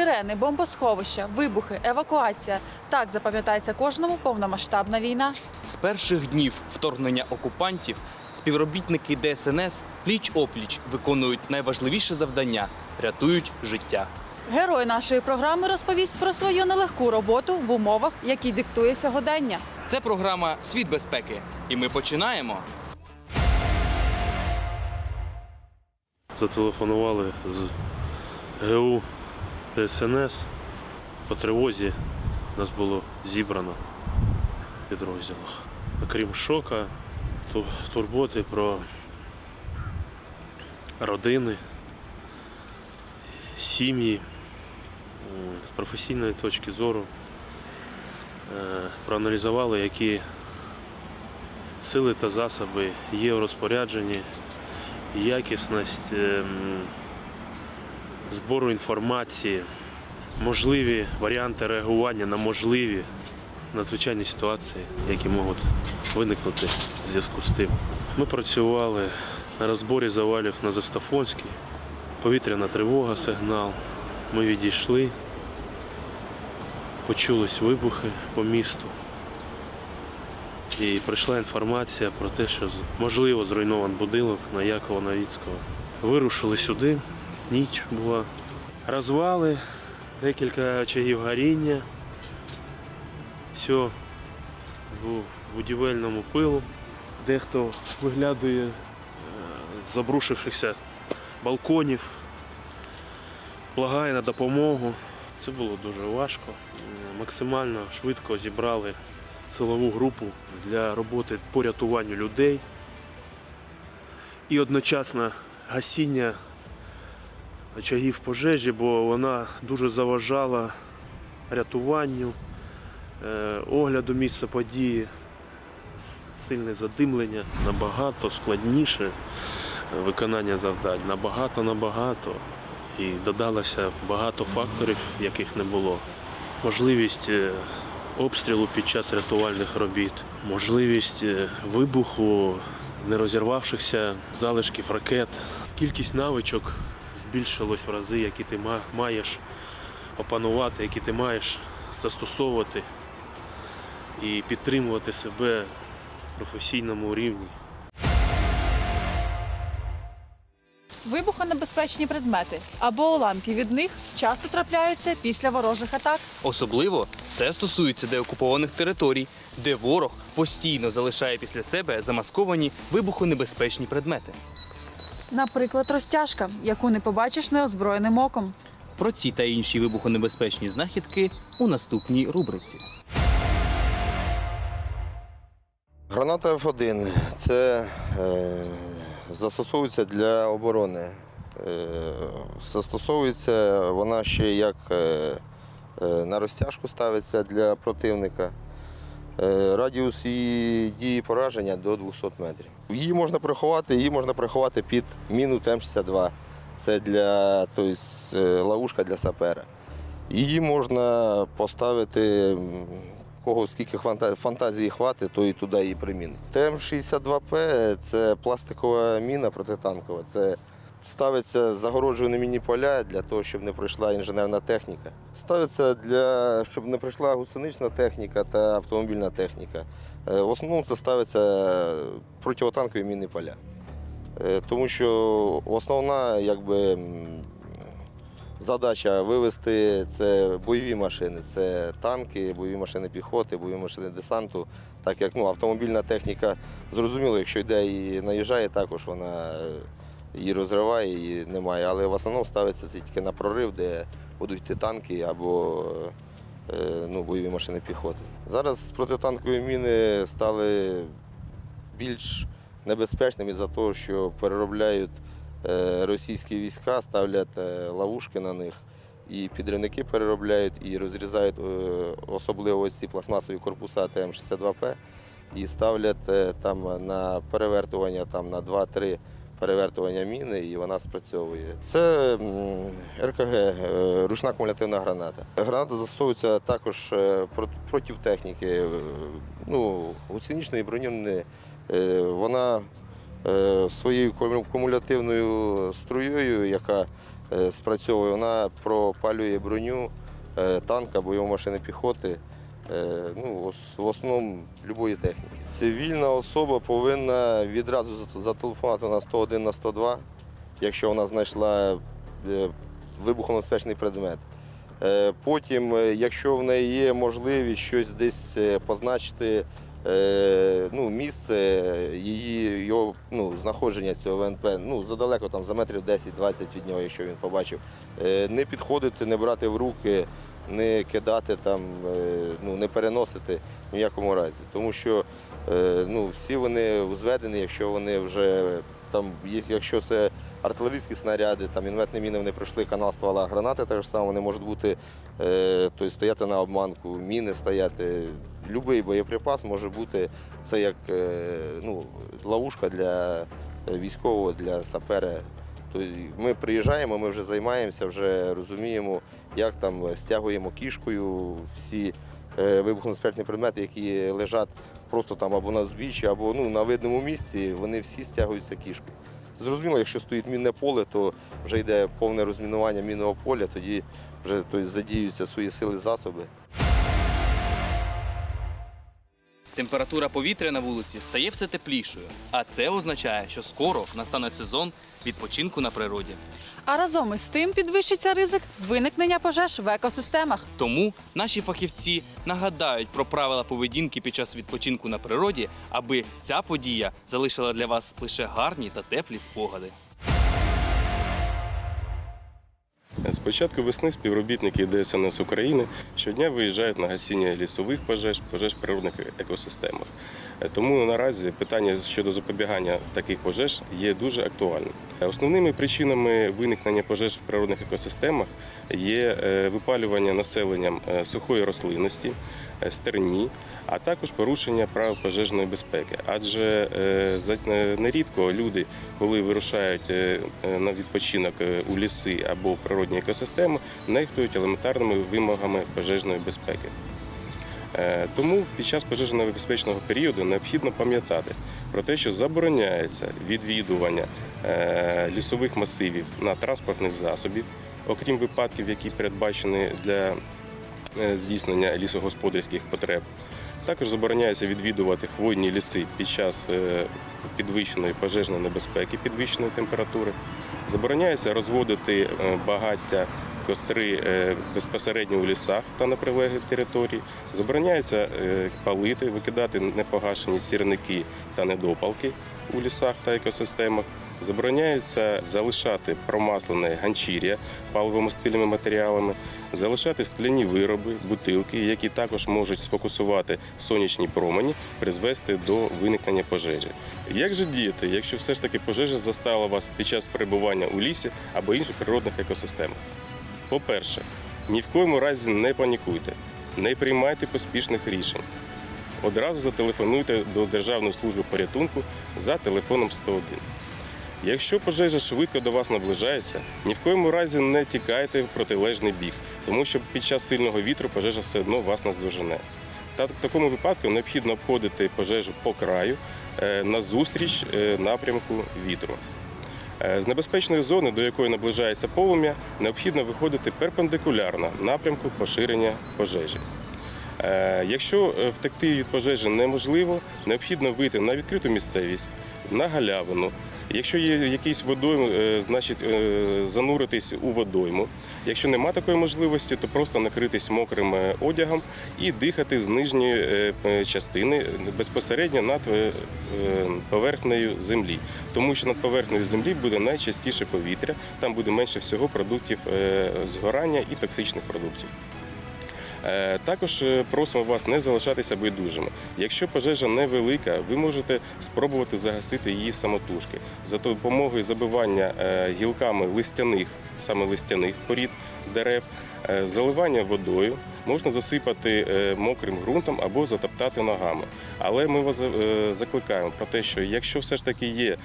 Сирени, бомбосховища, вибухи, евакуація. Так запам'ятається кожному повномасштабна війна. З перших днів вторгнення окупантів співробітники ДСНС пліч-опліч виконують найважливіше завдання рятують життя. Герой нашої програми розповість про свою нелегку роботу в умовах, які диктує сьогодення. Це програма Світ безпеки. І ми починаємо. Зателефонували з ГУ ДСНС. По тривозі нас було зібрано в підрозділах. Окрім шока, турботи про родини, сім'ї з професійної точки зору е, проаналізували, які сили та засоби є в розпорядженні якісність ем, збору інформації, можливі варіанти реагування на можливі надзвичайні ситуації, які можуть виникнути в зв'язку з тим. Ми працювали на розборі завалів на Застафонській, повітряна тривога, сигнал. Ми відійшли, почулись вибухи по місту. І прийшла інформація про те, що можливо зруйнований будинок на Якова Новіцького. Вирушили сюди, ніч була. Розвали, декілька очагів горіння. Все в будівельному пилу. Дехто виглядує е, з обрушившихся балконів, благає на допомогу. Це було дуже важко. Максимально швидко зібрали силову групу для роботи по рятуванню людей і одночасно гасіння очагів пожежі, бо вона дуже заважала рятуванню, е, огляду місця події, сильне задимлення, набагато складніше е, виконання завдань, набагато-набагато. І додалося багато факторів, яких не було. Можливість е, обстрілу під час рятувальних робіт, можливість вибуху нерозірвавшихся залишків ракет. Кількість навичок збільшилась в рази, які ти маєш опанувати, які ти маєш застосовувати і підтримувати себе в професійному рівні. Вибухонебезпечні предмети або уламки від них часто трапляються після ворожих атак. Особливо це стосується деокупованих територій, де ворог постійно залишає після себе замасковані вибухонебезпечні предмети. Наприклад, розтяжка, яку не побачиш неозброєним оком. Про ці та інші вибухонебезпечні знахідки у наступній рубриці. Граната F1 це е, застосовується для оборони. Е, застосовується вона ще як е, е, на розтяжку ставиться для противника. Е, радіус її дії пораження до 200 метрів. Її можна приховати, її можна приховати під міну Т-62. Це для тобто, е, ловушка для сапера. Її можна поставити кого скільки фантазії хватить, то і туди її примінить. ТМ-62П це пластикова міна протитанкова. Це ставиться загороджувані міні поля для того, щоб не пройшла інженерна техніка. Ставиться для щоб не пройшла гусенична техніка та автомобільна техніка. Е, В основному це ставиться противотанкові мінні поля. Е, Тому що основна якби, задача вивести це бойові машини, це танки, бойові машини піхоти, бойові машини десанту. Так як ну, автомобільна техніка, зрозуміло, якщо йде і наїжджає, також вона е, її розриває, її немає. Але в основному ставиться це тільки на прорив, де будуть йти танки або е, ну, бойові машини піхоти. Зараз протитанкові міни стали більш небезпечними за того, що переробляють е, російські війська, ставлять е, ловушки на них. І підривники переробляють, і розрізають особливо ці пластмасові корпуса ТМ-62П і ставлять там на перевертування там, на 2-3 перевертування міни, і вона спрацьовує. Це РКГ, е, ручна кумулятивна граната. Граната застосовується також е, проти- техніки. е, Ну, гусеничної броньованої, е, вона своєю кумулятивною струєю, яка спрацьовує, вона пропалює броню танка, бойової машини піхоти. Е, Ну, в основному будь-якої техніки. Цивільна особа повинна відразу зателефонувати на 101 на 102, якщо вона знайшла е, вибухонебезпечний предмет. Е, Потім, якщо в неї є можливість щось десь позначити, ну, місце її його, ну, знаходження цього ВНП, ну, задалеко, там, за метрів 10-20 від нього, якщо він побачив, не підходити, не брати в руки, не кидати, там, е, ну, не переносити в якому разі. Тому що е, ну, всі вони взведені, якщо вони вже там, якщо це артилерійські снаряди, там інветні міни вони пройшли канал ствола гранати, так само вони можуть бути тобто стояти на обманку, міни стояти. Любий боєприпас може бути це як ну, ловушка для військового, для сапера. Тобто ми приїжджаємо, ми вже займаємося, вже розуміємо, як там стягуємо кішкою всі е, предмети, які лежать просто там або на збіччі, або ну, на видному місці, вони всі стягуються кішкою. Зрозуміло, якщо стоїть мінне поле, то вже йде повне розмінування мінного поля, тоді вже тобто, задіюються свої сили засоби. Температура повітря на вулиці стає все теплішою, а це означає, що скоро настане сезон відпочинку на природі. А разом із тим підвищиться ризик виникнення пожеж в екосистемах. Тому наші фахівці нагадають про правила поведінки під час відпочинку на природі, аби ця подія залишила для вас лише гарні та теплі спогади. З початку весни співробітники ДСНС України щодня виїжджають на гасіння лісових пожеж, пожеж в природних екосистемах. Е, Тому наразі питання щодо запобігання таких пожеж є дуже актуальним. Основними причинами виникнення пожеж в природних екосистемах є е, випалювання населенням е, сухої рослинності, стерні, а також порушення правил пожежної безпеки. Адже е, е, нерідко люди, коли вирушають е, на відпочинок у ліси або природні екосистеми, нехтують елементарними вимогами пожежної безпеки. Тому під час пожежно-небезпечного періоду необхідно пам'ятати про те, що забороняється відвідування лісових масивів на транспортних засобів, окрім випадків, які передбачені для здійснення лісогосподарських потреб. Також забороняється відвідувати хвойні ліси під час е, підвищеної пожежної небезпеки, підвищеної температури. Забороняється розводити е, багаття костри е, безпосередньо у лісах та на прилеглій території. Забороняється палити, викидати непогашені сірники та недопалки у лісах та екосистемах. Забороняється залишати промаслене ганчір'я паливомастильними матеріалами, залишати скляні вироби, бутилки, які також можуть сфокусувати сонячні промені, призвести до виникнення пожежі. Як же діяти, якщо все ж таки пожежа застала вас під час перебування у лісі або інших природних екосистемах? По-перше, ні в коєму разі не панікуйте, не приймайте поспішних рішень. Одразу зателефонуйте до Державної служби порятунку за телефоном 101. Якщо пожежа швидко до вас наближається, ні в коєму разі не тікайте в протилежний бік, тому що під час сильного вітру пожежа все одно вас наздожене. Та в такому випадку необхідно обходити пожежу по краю е, назустріч е, напрямку вітру. Е, З небезпечної зони, до якої наближається полум'я, необхідно виходити перпендикулярно напрямку поширення пожежі. Якщо втекти від пожежі неможливо, необхідно вийти на відкриту місцевість, на галявину. Якщо є якийсь водойм, е, значить е, зануритись у водойму. Якщо нема такої можливості, то просто накритись мокрим е, одягом і дихати з нижньої частини безпосередньо над поверхнею землі. Тому що над поверхнею землі буде найчастіше повітря, там буде менше всього продуктів згорання і токсичних продуктів. Е, Також е, просимо вас не залишатися байдужими. Якщо пожежа невелика, ви можете спробувати загасити її самотужки за допомогою забивання е, гілками листяних, саме листяних порід дерев, заливання водою. Можна засипати мокрим ґрунтом або затоптати ногами. Але ми вас закликаємо про те, що якщо все ж таки є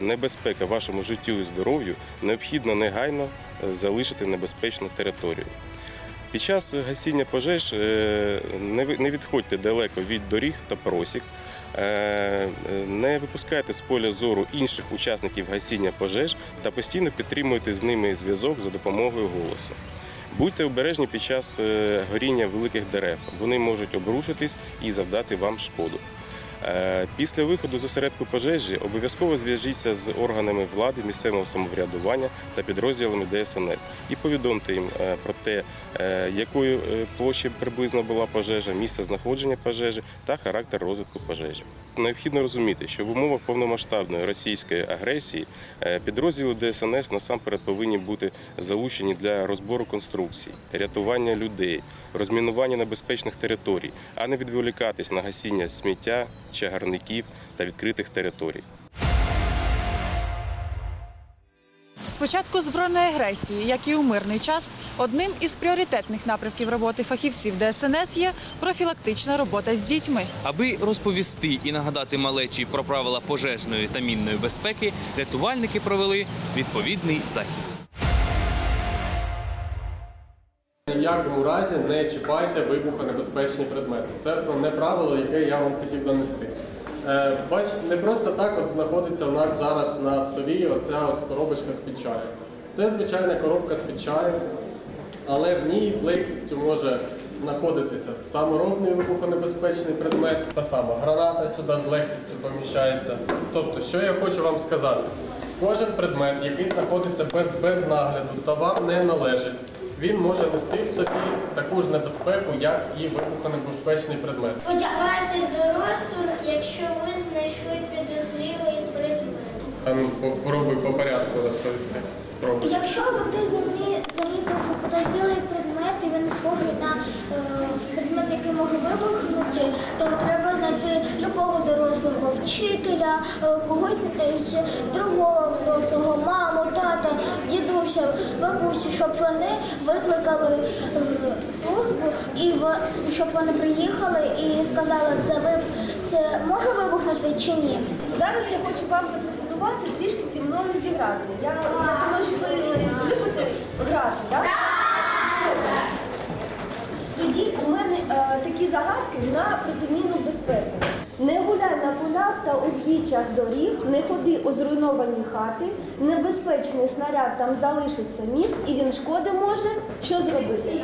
небезпека вашому життю і здоров'ю, необхідно негайно залишити небезпечну територію. Під час гасіння пожеж е, не відходьте далеко від доріг та просік. е, не випускайте з поля зору інших учасників гасіння пожеж та постійно підтримуйте з ними зв'язок за допомогою голосу. Будьте обережні під час е, горіння великих дерев. Вони можуть обрушитись і завдати вам шкоду. Е, Після виходу з осередку пожежі обов'язково зв'яжіться з органами влади, місцевого самоврядування та підрозділами ДСНС і повідомте їм е, про те, е, якої е, площі приблизно була пожежа, місце знаходження пожежі та характер розвитку пожежі. Необхідно розуміти, що в умовах повномасштабної російської агресії підрозділи ДСНС насамперед повинні бути залучені для розбору конструкцій, рятування людей, розмінування небезпечних територій, а не відволікатись на гасіння сміття, чагарників та відкритих територій. З початку збройної агресії, як і у мирний час, одним із пріоритетних напрямків роботи фахівців ДСНС є профілактична робота з дітьми. Аби розповісти і нагадати малечі про правила пожежної та мінної безпеки, рятувальники провели відповідний захід. Ні в якому разі не чіпайте вибухонебезпечні предмети. Це основне правило, яке я вам хотів донести. Е, Бачите, не просто так от знаходиться у нас зараз на столі оця ось коробочка з-під чаю. Це звичайна коробка з-під чаю, але в ній з легкістю може знаходитися саморобний вибухонебезпечний предмет, та сама граната сюди з легкістю поміщається. Тобто, що я хочу вам сказати? Кожен предмет, який знаходиться без нагляду та вам не належить, він може нести в собі таку ж небезпеку, як і вибухонебезпечний предмет. Одягайте дорослу, якщо ви знайшли підозрілий предмет. Попробуй по порядку розповісти. Спробуй. Якщо ти замі- замітив підозрілий предмет і він схожий на е, предмет, який може вибухнути, то треба знайти любого дорослого вчителя, е, когось е, другого дорослого, дідуся, бабусю, щоб вони викликали е, службу і щоб вони приїхали і сказали, це ви це може вибухнути чи ні. Зараз я хочу вам запропонувати трішки зі мною зіграти. Я, я думаю, що ви любите грати, так? Тоді у мене е, такі загадки на протимінну безпеку. Не гуляй на полях та узбіччях доріг, не ходи у зруйновані хати, небезпечний снаряд там залишиться міг, і він шкоди може що зробити?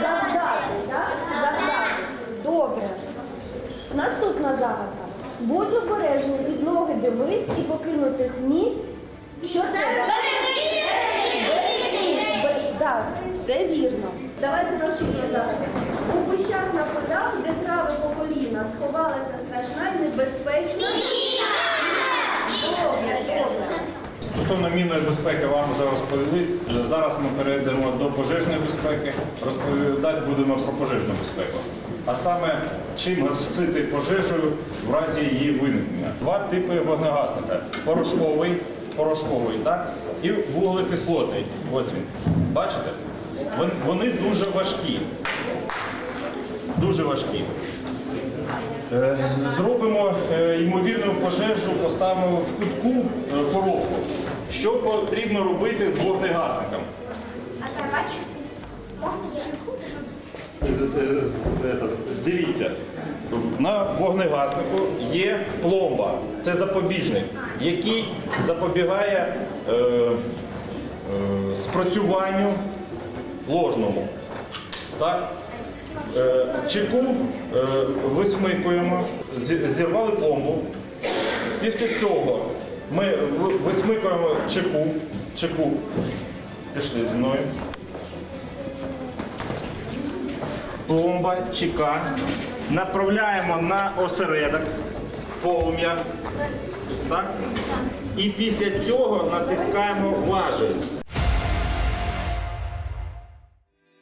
Завдати, так? Завдати. Добре. Наступна загадка. Будь обережний від ноги дивись і покинутих місць. Що треба? Так, все вірно. Давайте наступну загадку. У кущах на полях, де трави по коліна, сховалася страшна і небезпечна. Стосовно мінної безпеки вам вже розповіли. Зараз ми перейдемо до пожежної безпеки. Розповідати будемо про пожежну безпеку. А саме, чим гасити пожежу в разі її виникнення. Два типи вогнегасника: порошковий, порошковий, так? І вуглекислотний. Ось він. Бачите? Вони дуже важкі. Дуже важкі. Е, Зробимо е, ймовірну пожежу, поставимо в кутку е, коробку. Що потрібно робити з вогнегасником? Дивіться, на вогнегаснику є пломба, це запобіжник, який запобігає е, е, спрацюванню ложному. Так? Е, Чеку е, висмикуємо, зірвали пломбу. Після цього ми висмикуємо чеку, чеку, пішли зі мною. Пломба, чека. Направляємо на осередок полум'я. І після цього натискаємо важіль.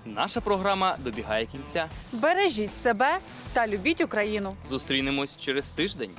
Наша програма добігає кінця. Бережіть себе та любіть Україну. Зустрінемось через тиждень.